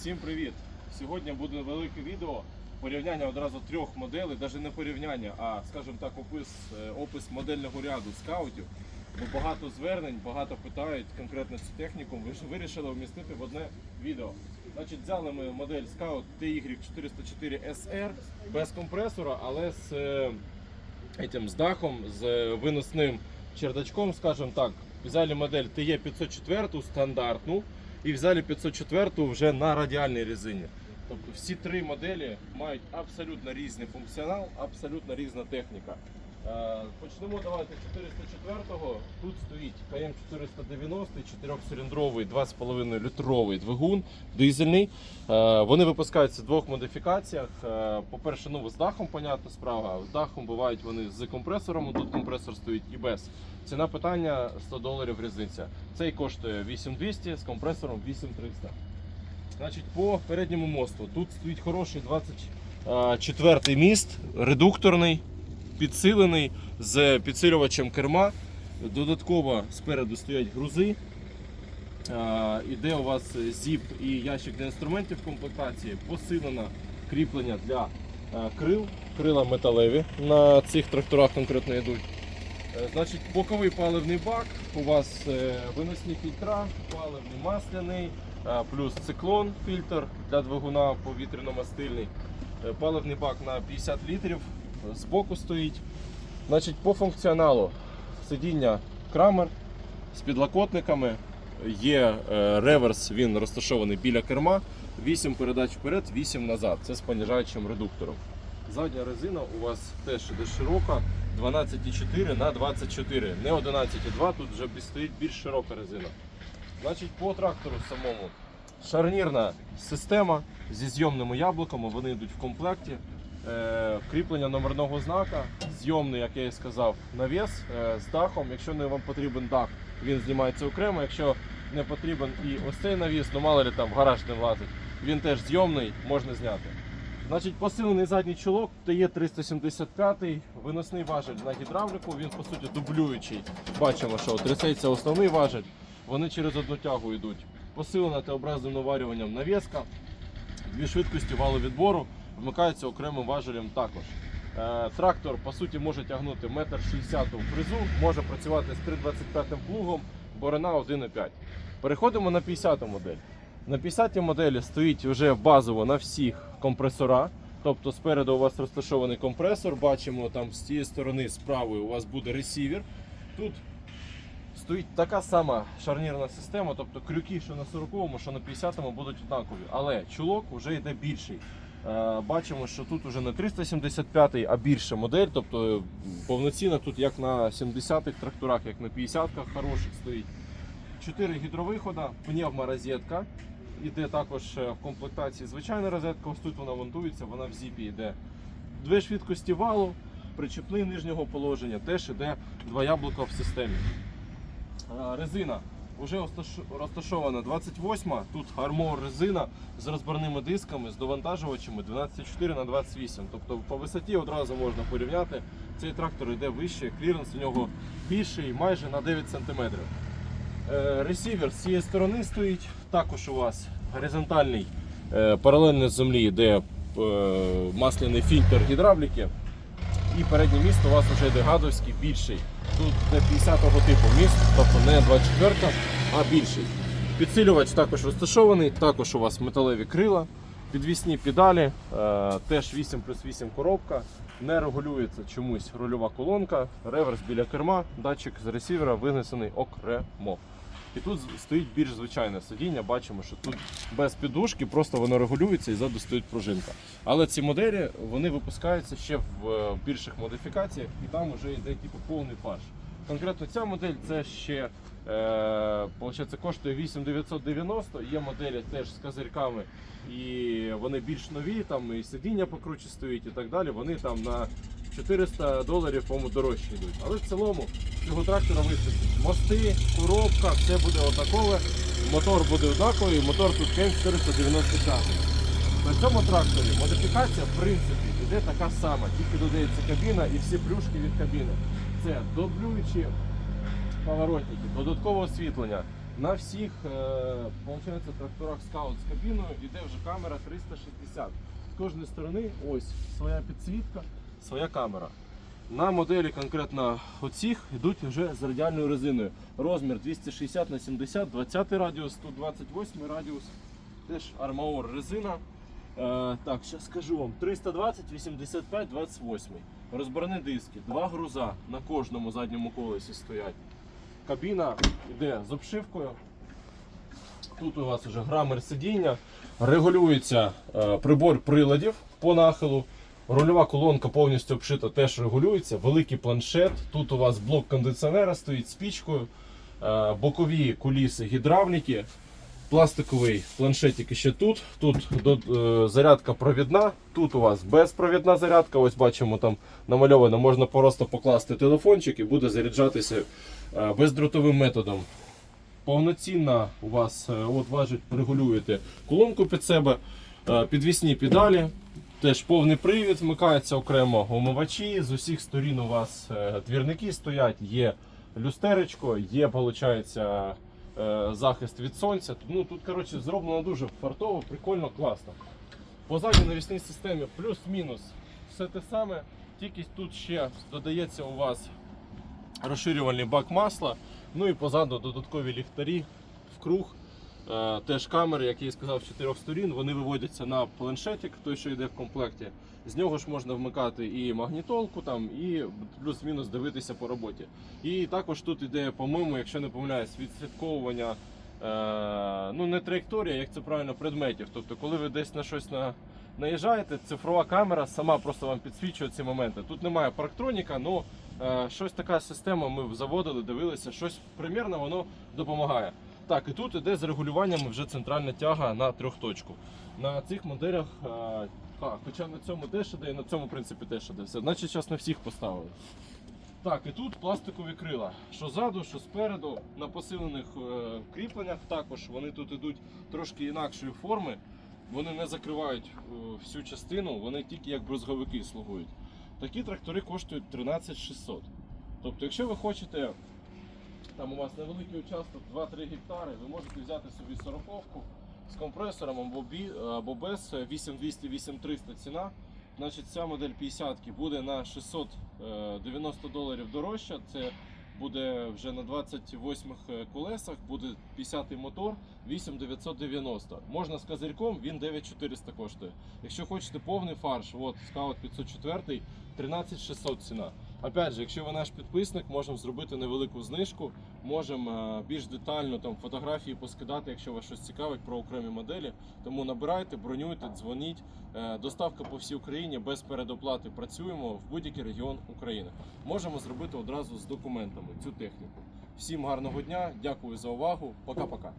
Всім привіт! Сьогодні буде велике відео порівняння одразу трьох моделей, навіть не порівняння, а скажімо так, опис, е, опис модельного ряду скаутів. Бо багато звернень, багато питають конкретно цю техніку. Вирішили вмістити в одне відео. Значить, взяли ми модель Scout TY404 SR без компресора, але з, е, этим, з дахом, з виносним чердачком, скажімо так. Взяли модель TE504 стандартну і взяли 504 вже на радіальній резині. Тобто всі три моделі мають абсолютно різний функціонал, абсолютно різна техніка. Е, Почнемо давайте 404-го. Тут стоїть КМ 490, 4-циліндровий 2,5 літровий двигун, дизельний. Е, Вони випускаються в двох модифікаціях. Е, По-перше, ну з дахом, понятна справа. З дахом бувають вони з компресором, тут компресор стоїть і без. Ціна питання 100 доларів різниця. Цей коштує 8200 з компресором 8300. Значить, по передньому мосту тут стоїть хороший 24-й міст, редукторний, підсилений з підсилювачем керма. Додатково спереду стоять грузи. Іде у вас зіп і ящик для інструментів в комплектації, посилено кріплення для е, крил, крила металеві на цих тракторах конкретно йдуть. Е, Значить, боковий паливний бак, у вас е, виносні фільтра, паливний масляний, плюс циклон фільтр для двигуна повітряно-мастильний. Паливний бак на 50 літрів, збоку стоїть. Значить, по функціоналу сидіння крамер з підлокотниками. Є е, реверс, він розташований біля керма. 8 передач вперед, 8 назад. Це з понижаючим редуктором. Задня резина у вас теж іде широка, 12,4 на 24, не 11,2, тут вже стоїть більш широка резина. Значить, по трактору самому шарнірна система зі зйомними яблуками, вони йдуть в комплекті. Е, кріплення номерного знака, зйомний, як я і сказав, навіс е, з дахом. Якщо не вам потрібен дах, він знімається окремо. Якщо не потрібен і ось цей навіс, ну мало ли там в гараж не влазить, він теж зйомний, можна зняти. Значить, посилений задній чолок є 375-й виносний важель на гідравліку, він по суті дублюючий. Бачимо, що трясеться основний важель, вони через одну тягу йдуть. Посилена Т-образним наварюванням навіска, дві швидкості валу відбору, вмикається окремим важелем також. Е, Трактор по суті може тягнути 1,60 м в фрезу, може працювати з 325 плугом, борона 1,5. Переходимо на 50 модель. На 50 моделі стоїть вже базово на всіх компресора. Тобто спереду у вас розташований компресор, бачимо там з цієї сторони з правої у вас буде ресівер. Тут стоїть така сама шарнірна система, тобто крюки, що на 40-му, що на 50-му будуть однакові. Але чулок вже йде більший. Е, Бачимо, що тут вже не 375-й, а більша модель, тобто повноцінно тут як на 70-х тракторах, як на 50-ках хороших стоїть. 4 гідровихода, пневморозетка. Іде також е, в комплектації звичайна розетка, ось тут вона монтується, вона в зіпі йде. Дві швидкості валу, причепний нижнього положення, теж іде два яблука в системі. Е, Резина вже розташована 28 тут армор резина з розборними дисками, з довантажувачами 12,4 на 28 Тобто по висоті одразу можна порівняти. Цей трактор йде вище, кліренс у нього більший майже на 9 см. Е, Ресівер з цієї сторони стоїть. Також у вас горизонтальний е, паралельно з землі йде е, масляний фільтр гідравліки. І переднє міст у вас вже йде гадовський, більший. Тут не 50-го типу міст, тобто не 24, а більший. Підсилювач також розташований, також у вас металеві крила, підвісні педалі, е, теж 8 плюс 8 коробка. Не регулюється чомусь рульова колонка, реверс біля керма, датчик з ресівера винесений окремо. І тут стоїть більш звичайне сидіння. Бачимо, що тут без підушки, просто воно регулюється і ззаду стоїть пружинка. Але ці моделі вони випускаються ще в е, більших модифікаціях, і там вже йде типу повний фарш. Конкретно ця модель це ще е, коштує 8990. Є моделі теж з козирьками, і вони більш нові, там і сидіння покруче стоїть і так далі. Вони там на 400 доларів, по-моєму, дорожче йдуть. Але в цілому цього трактора вистачить. Мости, коробка, все буде однакове. Мотор буде однаковий, мотор тут Кен 495. На цьому тракторі модифікація в принципі іде така сама, тільки додається кабіна і всі плюшки від кабіни. Це дублюючі поворотники, додаткове освітлення, На всіх е, тракторах скаут з кабіною йде вже камера 360. З кожної сторони ось своя підсвітка, своя камера. На моделі конкретно оцих йдуть вже з радіальною резиною. Розмір 260 на 70, 20 радіус, тут 28 радіус. Теж армаор резина. Е, так, зараз скажу вам. 320, 85, 28. Розборні диски, два груза на кожному задньому колесі стоять. Кабіна йде з обшивкою. Тут у вас вже грамер сидіння. Регулюється е, прибор приладів по нахилу. Рульова колонка повністю обшита, теж регулюється. Великий планшет. Тут у вас блок кондиціонера стоїть з пічкою, е, бокові куліси гідравліки, пластиковий планшетик ще тут. Тут е, зарядка провідна. Тут у вас безпровідна зарядка. Ось бачимо там намальовано. Можна просто покласти телефончик і буде заряджатися е, бездротовим методом. Повноцінна у вас, от важить, регулюєте колонку під себе, підвісні педалі. Теж повний привід, вмикається окремо омивачі. З усіх сторін у вас е, двірники стоять, є люстеречко, є, виходить, е, захист від сонця. Ну, тут коротше, зроблено дуже фартово, прикольно, класно. По навісній системі плюс-мінус все те саме, тільки тут ще додається у вас розширювальний бак масла. Ну і позаду додаткові ліхтарі в круг. Е, Теж камери, як я і сказав, з чотирьох сторін, вони виводяться на планшетик, той, що йде в комплекті. З нього ж можна вмикати і магнітолку, там, і плюс-мінус дивитися по роботі. І також тут йде, по-моєму, якщо не помиляюсь, відслідковування е, ну не траєкторія, як це правильно, предметів. Тобто, коли ви десь на щось на, наїжджаєте, цифрова камера сама просто вам підсвічує ці моменти. Тут немає парктроніка, але е, щось така система ми заводили, дивилися, щось примірно воно допомагає. Так, і тут іде з регулюванням вже центральна тяга на трьохточку. На цих моделях, е, а, хоча на цьому теж іде, і на цьому принципі теж іде все. Значить, зараз на всіх поставили. Так, і тут пластикові крила. Що ззаду, що спереду, на посилених е, кріпленнях також вони тут ідуть трошки інакшої форми. Вони не закривають е, всю частину, вони тільки як брузговики слугують. Такі трактори коштують 13 600. Тобто, якщо ви хочете, там у вас невеликий участок 2-3 гектари, ви можете взяти собі сороковку з компресором або, бі, або без 8200-8300 ціна. Значить, ця модель 50 буде на 690 доларів дорожча. Це буде вже на 28 колесах, буде 50-й мотор 8990. Можна з козирьком, він 9400 коштує. Якщо хочете повний фарш, от Scout 504 13600 ціна. Опять же, якщо ви наш підписник, можемо зробити невелику знижку, можемо е, більш детально там фотографії поскидати, якщо вас щось цікавить про окремі моделі. Тому набирайте, бронюйте, дзвоніть. Е, Доставка по всій Україні без передоплати працюємо в будь-який регіон України. Можемо зробити одразу з документами цю техніку. Всім гарного дня, дякую за увагу. Пока-пока.